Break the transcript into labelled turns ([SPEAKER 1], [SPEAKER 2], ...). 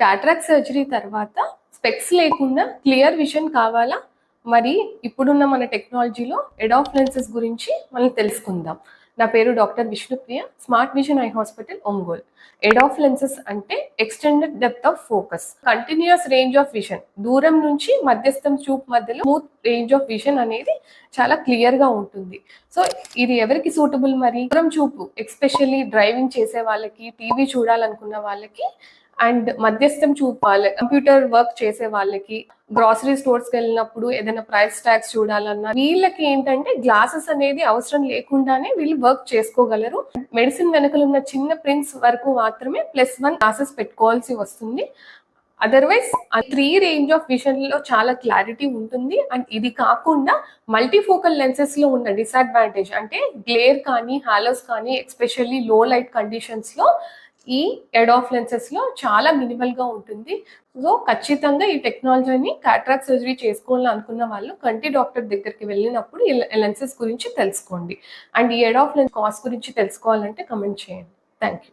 [SPEAKER 1] Cataract surgery తర్వాత specs లేకుండా clear vision కావాలా? మరి ఇప్పుడున్న మన టెక్నాలజీలో ఎడాఫ్ లెన్సెస్ గురించి మనం తెలుసుకుందాం. నా పేరు doctor Vishnupriya smart vision eye hospital Ongole. EDOF lenses అంటే extended depth of focus. Continuous range of vision. దూరం నుంచి మధ్యస్థం చూపు మధ్యలో స్మూత్ రేంజ్ ఆఫ్ విజన్ అనేది చాలా క్లియర్గా ఉంటుంది. సో ఇది ఎవరికి సూటబుల్ మరి? దూరం చూపు ఎక్స్పెషల్లీ డ్రైవింగ్ చేసే వాళ్ళకి టీవీ చూడాలనుకున్న వాళ్ళకి అండ్ మధ్యస్థం చూపాలి. కంప్యూటర్ వర్క్ చేసే వాళ్ళకి గ్రాసరీ స్టోర్స్కి వెళ్ళినప్పుడు ఏదైనా ప్రైస్ ట్యాగ్స్ చూడాలన్నా వీళ్ళకి ఏంటంటే గ్లాసెస్ అనేది అవసరం లేకుండానే వీళ్ళు వర్క్ చేసుకోగలరు. మెడిసిన్ వెనకలు ఉన్న చిన్న ప్రింట్స్ వరకు మాత్రమే ప్లస్ వన్ గ్లాసెస్ పెట్టుకోవాల్సి వస్తుంది. అదర్వైజ్ ఆ త్రీ రేంజ్ ఆఫ్ విజన్లో చాలా క్లారిటీ ఉంటుంది. అండ్ ఇది కాకుండా మల్టీఫోకల్ లెన్సెస్లో ఉన్న డిసడ్వాంటేజ్ అంటే గ్లేర్ కానీ హాలోస్ కానీ ఎస్పెషల్లీ లో లైట్ కండిషన్స్లో ఈ ఎడాఫ్ లెన్సెస్లో చాలా మినిమల్గా ఉంటుంది. సో ఖచ్చితంగా ఈ టెక్నాలజీని క్యాట్రాక్ట్ సర్జరీ చేసుకోవాలని అనుకున్న వాళ్ళు కంటి డాక్టర్ దగ్గరికి వెళ్ళినప్పుడు ఈ లెన్సెస్ గురించి తెలుసుకోండి. అండ్ ఈ ఎడాఫ్ లెన్స్ కాస్ట్ గురించి తెలుసుకోవాలంటే కమెంట్ చేయండి. Thank you